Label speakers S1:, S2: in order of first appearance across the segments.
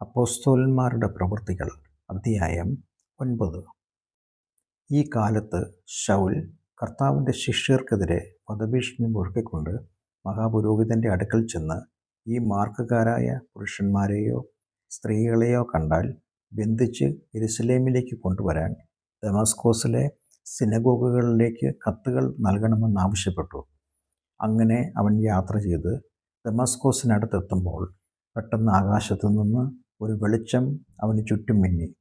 S1: അപ്പോസ്തലന്മാരുടെ പ്രവൃത്തികൾ അധ്യായം ഒൻപത്. ഈ കാലത്ത് ഷൗൽ കർത്താവിന്റെ ശിഷ്യർക്കെതിരെ വധഭീഷണി മുഴക്കിക്കൊണ്ട് മഹാപുരോഹിതന്റെ അടുക്കൽ ചെന്ന് ഈ മാർഗക്കാരായ പുരുഷന്മാരെയോ സ്ത്രീകളെയോ കണ്ടാൽ ബന്ധിച്ച് ഇരുസലേമിലേക്ക് കൊണ്ടുവരാൻ ഡെമാസ്കോസിലെ സിനഗോഗുകളിലേക്ക് കത്തുകൾ നൽകണമെന്നാവശ്യപ്പെട്ടു അങ്ങനെ അവൻ യാത്ര ചെയ്ത് ഡെമാസ്കോസിനടുത്തെത്തുമ്പോൾ പെട്ടെന്ന് ആകാശത്തു നിന്ന് ഒരു വെളിച്ചം അവന് ചുറ്റും മിന്നി.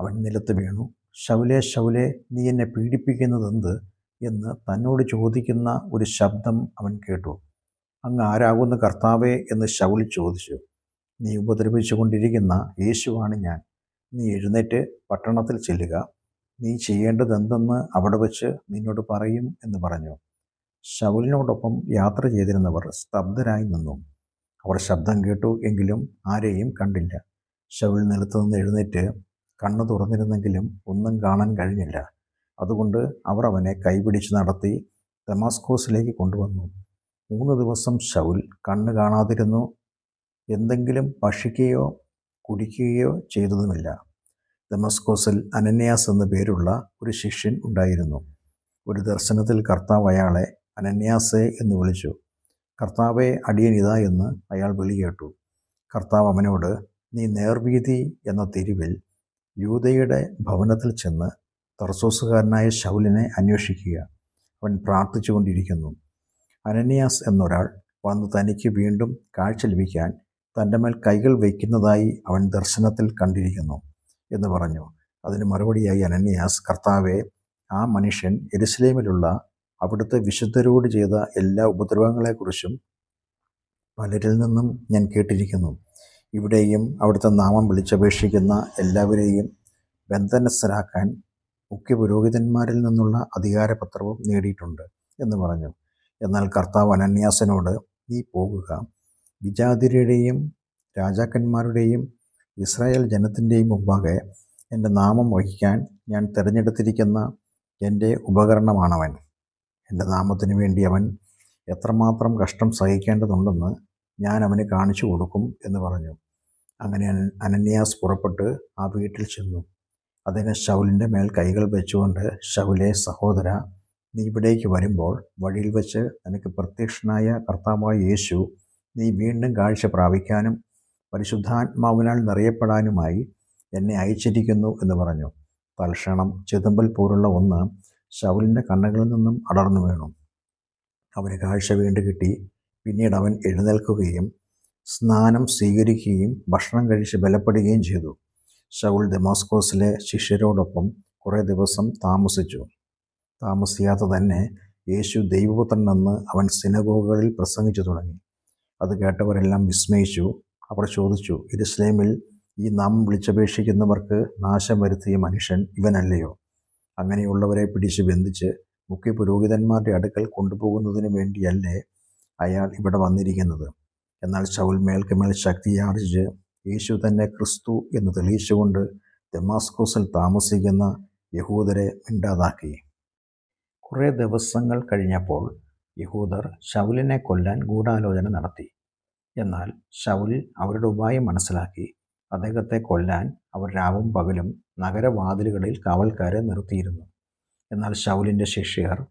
S1: അവൻ നിലത്ത് വീണു. ശൗലേ ശൗലേ നീ എന്നെ പീഡിപ്പിക്കുന്നതെന്ത്? എന്ന് തന്നോട് ചോദിക്കുന്ന ഒരു ശബ്ദം അവൻ കേട്ടു. അങ്ങ് ആരാകുന്ന കർത്താവേ? എന്ന് ശൗൽ ചോദിച്ചു. നീ ഉപദ്രവിച്ചു കൊണ്ടിരിക്കുന്ന യേശുവാണ് ഞാൻ. നീ എഴുന്നേറ്റ് പട്ടണത്തിൽ ചെല്ലുക. നീ ചെയ്യേണ്ടതെന്തെന്ന് അവിടെ വച്ച് നിന്നോട് പറയും എന്ന് പറഞ്ഞു. ശൗലിനോടൊപ്പം യാത്ര ചെയ്തിരുന്നവർ സ്തബ്ധരായി നിന്നു. അവർ ശബ്ദം കേട്ടു എങ്കിലും ആരെയും കണ്ടില്ല. ശൗൽ നിലത്ത് നിന്ന് എഴുന്നേറ്റ് കണ്ണു തുറന്നിരുന്നെങ്കിലും ഒന്നും കാണാൻ കഴിഞ്ഞില്ല. അതുകൊണ്ട് അവർ അവനെ കൈപിടിച്ച് നടത്തി ദമാസ്കോസിലേക്ക് കൊണ്ടുവന്നു. മൂന്ന് ദിവസം ശൗൽ കണ്ണ് കാണാതിരുന്നു. എന്തെങ്കിലും ഭക്ഷിക്കുകയോ കുടിക്കുകയോ ചെയ്തതുമില്ല. ദമസ്കോസിൽ അനന്യാസ് എന്ന പേരുള്ള ഒരു ശിഷ്യൻ ഉണ്ടായിരുന്നു. ഒരു ദർശനത്തിൽ കർത്താവ് അയാളെ അനന്യാസെ എന്ന് വിളിച്ചു. കർത്താവെ അടിയനിതാ എന്ന് അയാൾ വിളി കേട്ടു. കർത്താവ് അവനോട് നീ നേർവീതി എന്ന തെരുവിൽ യൂതയുടെ ഭവനത്തിൽ ചെന്ന് തർസോസുകാരനായ ശൗലിനെ അന്വേഷിക്കുക. അവൻ പ്രാർത്ഥിച്ചുകൊണ്ടിരിക്കുന്നു. അനന്യാസ് എന്നൊരാൾ വന്ന് തനിക്ക് വീണ്ടും കാഴ്ച ലഭിക്കാൻ തന്റെ മേൽ കൈകൾ വയ്ക്കുന്നതായി അവൻ ദർശനത്തിൽ കണ്ടിരിക്കുന്നു എന്ന് പറഞ്ഞു. അതിന് മറുപടിയായി അനന്യാസ് കർത്താവെ ആ മനുഷ്യൻ എരുസലേമിലുള്ള അവിടുത്തെ വിശുദ്ധരോട് ചെയ്ത എല്ലാ ഉപദ്രവങ്ങളെക്കുറിച്ചും പലരിൽ നിന്നും ഞാൻ കേട്ടിരിക്കുന്നു. ഇവിടെയും അവിടുത്തെ നാമം വിളിച്ചപേക്ഷിക്കുന്ന എല്ലാവരെയും ബന്ധനസ്ഥരാക്കാൻ മുഖ്യ പുരോഹിതന്മാരിൽ നിന്നുള്ള അധികാരപത്രവും നേടിയിട്ടുണ്ട് എന്ന് പറഞ്ഞു. എന്നാൽ കർത്താവ് അനന്യാസനോട് നീ പോകുക. വിജാതിരുടെയും രാജാക്കന്മാരുടെയും ഇസ്രായേൽ ജനത്തിന്റെയും മുമ്പാകെ എന്റെ നാമം വഹിക്കാൻ ഞാൻ തിരഞ്ഞെടുത്തിരിക്കുന്ന എന്റെ ഉപകരണമാണവൻ. എന്റെ നാമത്തിന് വേണ്ടി അവൻ എത്രമാത്രം കഷ്ടം സഹിക്കേണ്ടതുണ്ടെന്ന് ഞാൻ അവന് കാണിച്ചു കൊടുക്കും എന്ന് പറഞ്ഞു. അങ്ങനെ അനന്യാസ് പുറപ്പെട്ട് ആ വീട്ടിൽ ചെന്നു. അതിന് ശൗലിന്റെ മേൽ കൈകൾ വെച്ചുകൊണ്ട് ശൗലെ സഹോദര നീ ഇവിടേക്ക് വരുമ്പോൾ വഴിയിൽ വെച്ച് നിനക്ക് പ്രത്യക്ഷനായ കർത്താവായ യേശു നീ വീണ്ടും കാഴ്ച പ്രാപിക്കാനും പരിശുദ്ധാത്മാവിനാൽ നിറയപ്പെടാനുമായി എന്നെ അയച്ചിരിക്കുന്നു എന്ന് പറഞ്ഞു. തൽക്ഷണം ചിതമ്പൽ പോലുള്ള ഒന്ന് ശൗലിന്റെ കണ്ണുകളിൽ നിന്നും അടർന്നു വീണു. അവന് കാഴ്ച വീണ്ടു കിട്ടി പിന്നീട് അവൻ എഴുന്നേൽക്കുകയും സ്നാനം സ്വീകരിക്കുകയും ഭക്ഷണം കഴിച്ച് ബലപ്പെടുകയും ചെയ്തു. ഷൗൾ ദമാസ്കോസിലെ ശിഷ്യരോടൊപ്പം കുറേ ദിവസം താമസിച്ചു. താമസിയാതെ തന്നെ യേശു ദൈവപുത്രനെന്ന് അവൻ സിനഗോഗുകളിൽ പ്രസംഗിച്ചു തുടങ്ങി. അത് കേട്ടവരെല്ലാം വിസ്മയിച്ചു. അവർ ചോദിച്ചു ഇസ്ലേമിൽ ഈ നാം വിളിച്ചപേക്ഷിക്കുന്നവർക്ക് നാശം വരുത്തിയ മനുഷ്യൻ ഇവനല്ലയോ? അങ്ങനെയുള്ളവരെ പിടിച്ച് ബന്ധിച്ച് മുഖ്യ പുരോഹിതന്മാരുടെ അടുക്കൽ കൊണ്ടുപോകുന്നതിന് വേണ്ടിയല്ലേ അയാൾ ഇവിടെ വന്നിരിക്കുന്നത്? എന്നാൽ ശൗൽ മേൽക്കുമേൽ ശക്തിയാർജിച്ച് യേശു തന്നെ ക്രിസ്തു എന്ന് തെളിയിച്ചുകൊണ്ട് ദമാസ്കോസിൽ താമസിക്കുന്ന യഹൂദരെ മിണ്ടാതാക്കി. കുറേ ദിവസങ്ങൾ കഴിഞ്ഞപ്പോൾ യഹൂദർ ശൗലിനെ കൊല്ലാൻ ഗൂഢാലോചന നടത്തി. എന്നാൽ ശൗൽ അവരുടെ ഉപായം മനസ്സിലാക്കി. അദ്ദേഹത്തെ കൊല്ലാൻ അവർ രാവും പകലും നഗരവാതിലുകളിൽ കാവൽക്കാരെ നിർത്തിയിരുന്നു. എന്നാൽ ശൗലിന്റെ ശിഷ്യർ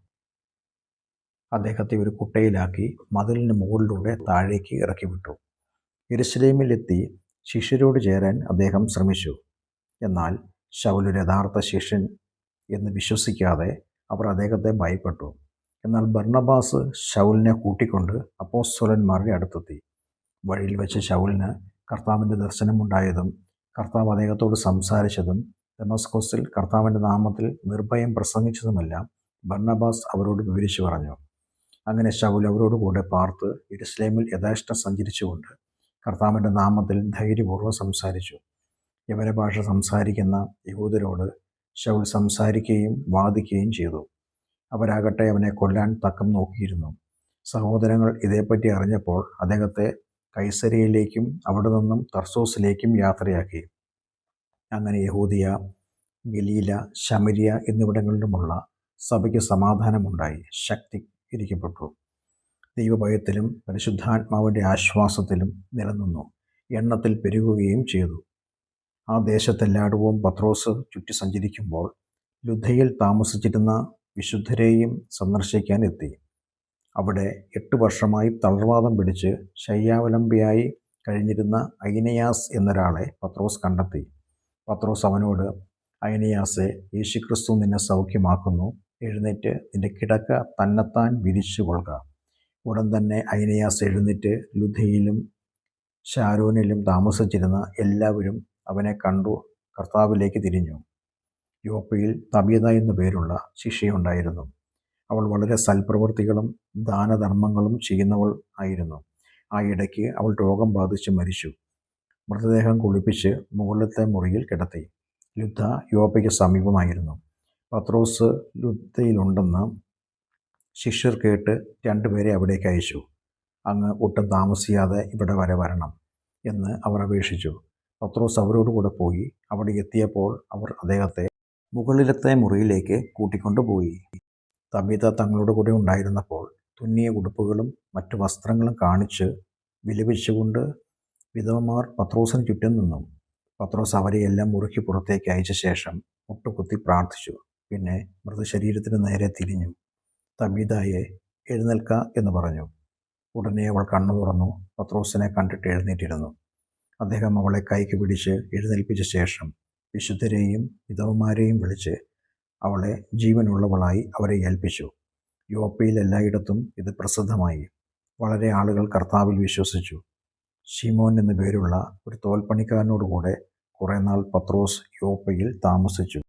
S1: അദ്ദേഹത്തെ ഒരു കുട്ടയിലാക്കി മതിലിന് മുകളിലൂടെ താഴേക്ക് ഇറക്കി വിട്ടു. എരുസലേമിലെത്തി ശിഷ്യരോട് ചേരാൻ അദ്ദേഹം ശ്രമിച്ചു. എന്നാൽ ശൗൽ യഥാർത്ഥ ശിഷ്യൻ എന്ന് വിശ്വസിക്കാതെ അവർ അദ്ദേഹത്തെ ഭയപ്പെട്ടു. എന്നാൽ ബർണബാസ് ശൗലിനെ കൂട്ടിക്കൊണ്ട് അപ്പോസ്വലന്മാരുടെ അടുത്തെത്തി. വഴിയിൽ വെച്ച് ശൗലിന് കർത്താവിന്റെ ദർശനമുണ്ടായതും കർത്താവ് അദ്ദേഹത്തോട് സംസാരിച്ചതും ഡെമസ്കോസിൽ കർത്താവിന്റെ നാമത്തിൽ നിർഭയം പ്രസംഗിച്ചതുമെല്ലാം ബർണബാസ് അവരോട് വിവരിച്ചു പറഞ്ഞു. അങ്ങനെ ശൗൽ അവരോട് കൂടെ പാർത്ത് ഇരുസ്ലേമിൽ യഥാഷ്ടം സഞ്ചരിച്ചുകൊണ്ട് കർത്താവിന്റെ നാമത്തിൽ ധൈര്യപൂർവം സംസാരിച്ചു. യവന ഭാഷ സംസാരിക്കുന്ന യഹൂദരോട് ശൗൽ സംസാരിക്കുകയും വാദിക്കുകയും ചെയ്തു. അവരാകട്ടെ അവനെ കൊല്ലാൻ തക്കം നോക്കിയിരുന്നു. സഹോദരങ്ങൾ ഇതേപ്പറ്റി അറിഞ്ഞപ്പോൾ അദ്ദേഹത്തെ കൈസരിയിലേക്കും അവിടെ നിന്നും തർസോസിലേക്കും യാത്രയാക്കി. അങ്ങനെ യഹൂദിയ ഗലീല ശമരിയ എന്നിവിടങ്ങളിലുമുള്ള സഭയ്ക്ക് സമാധാനമുണ്ടായി. ശക്തി ഇരിക്കപ്പെട്ടു ദൈവഭയത്തിലും പരിശുദ്ധാത്മാവിന്റെ ആശ്വാസത്തിലും നിലനിന്നു എണ്ണത്തിൽ പെരുകുകയും ചെയ്തു. ആ ദേശത്തെല്ലായിടവും പത്രോസ് ചുറ്റി സഞ്ചരിക്കുമ്പോൾ ലുദ്ധയിൽ താമസിച്ചിരുന്ന വിശുദ്ധരെയും സന്ദർശിക്കാൻ എത്തി. അവിടെ എട്ട് വർഷമായി തളർവാദം പിടിച്ച് ശയ്യാവലംബിയായി കഴിഞ്ഞിരുന്ന ഐനയാസ് എന്നൊരാളെ പത്രോസ് കണ്ടെത്തി. പത്രോസ് അവനോട്, ഐനയാസെ യേശുക്രിസ്തു നിന്നെ സൗഖ്യമാക്കുന്നു. എഴുന്നേറ്റ് നിന്റെ കിടക്ക തന്നെത്താൻ വിരിച്ചു കൊള്ളുക ഉടൻ തന്നെ അയിനയാസ് എഴുന്നേറ്റ് ലുധയിലും ഷാരോനിലും താമസിച്ചിരുന്ന എല്ലാവരും അവനെ കണ്ടു കർത്താവിലേക്ക് തിരിഞ്ഞു. യോപ്പയിൽ തബീത എന്നു പേരുള്ള ശിഷ്യയുണ്ടായിരുന്നു. അവൾ വളരെ സൽപ്രവൃത്തികളും ദാനധർമ്മങ്ങളും ചെയ്യുന്നവൾ ആയിരുന്നു. ആ ഇടയ്ക്ക് അവൾ രോഗം ബാധിച്ച് മരിച്ചു. മൃതദേഹം കുളിപ്പിച്ച് മുകളിലത്തെ മുറിയിൽ കിടത്തി. ലുദ്ധ യോപ്പയ്ക്ക് സമീപമായിരുന്നു. പത്രോസ് ലുത്തയിലുണ്ടെന്ന് ശിഷ്യർ കേട്ട് രണ്ടുപേരെ അവിടേക്ക് അയച്ചു. അങ്ങ് ഒട്ടും താമസിയാതെ ഇവിടെ വരെ വരണം എന്ന് അവർ അപേക്ഷിച്ചു. പത്രോസ് അവരോടുകൂടെ പോയി. അവിടെ എത്തിയപ്പോൾ അവർ അദ്ദേഹത്തെ മുകളിലത്തെ മുറിയിലേക്ക് കൂട്ടിക്കൊണ്ടുപോയി. തബിത തങ്ങളുടെ കൂടെ ഉണ്ടായിരുന്നപ്പോൾ തുന്നിയ ഉടുപ്പുകളും മറ്റു വസ്ത്രങ്ങളും കാണിച്ച് വിലപിച്ചുകൊണ്ട് വിധവമാർ പത്രോസിന് ചുറ്റും നിന്നു. പത്രോസ് അവരെയെല്ലാം മുറുക്കി പുറത്തേക്ക് അയച്ച ശേഷം മുട്ടുകുത്തി പ്രാർത്ഥിച്ചു. പിന്നെ മൃതശരീരത്തിന് നേരെ തിരിഞ്ഞു, തമീതായെ എഴുന്നേൽക്ക എന്ന് പറഞ്ഞു. ഉടനെ അവൾ കണ്ണു തുറന്നു പത്രോസിനെ കണ്ടിട്ട് എഴുന്നേറ്റിരുന്നു. അദ്ദേഹം അവളെ കൈക്ക് പിടിച്ച് എഴുന്നേൽപ്പിച്ച ശേഷം വിശുദ്ധരെയും വിധവമാരെയും വിളിച്ച് അവളെ ജീവനുള്ളവളായി അവരെ ഏൽപ്പിച്ചു. യോപ്പയിൽ എല്ലായിടത്തും ഇത് പ്രസിദ്ധമായി. വളരെ ആളുകൾ കർത്താവിൽ വിശ്വസിച്ചു. ഷിമോൻ എന്നു പേരുള്ള ഒരു തോൽപ്പണിക്കാരനോടുകൂടെ കുറേ നാൾ പത്രോസ് യോപ്പയിൽ താമസിച്ചു.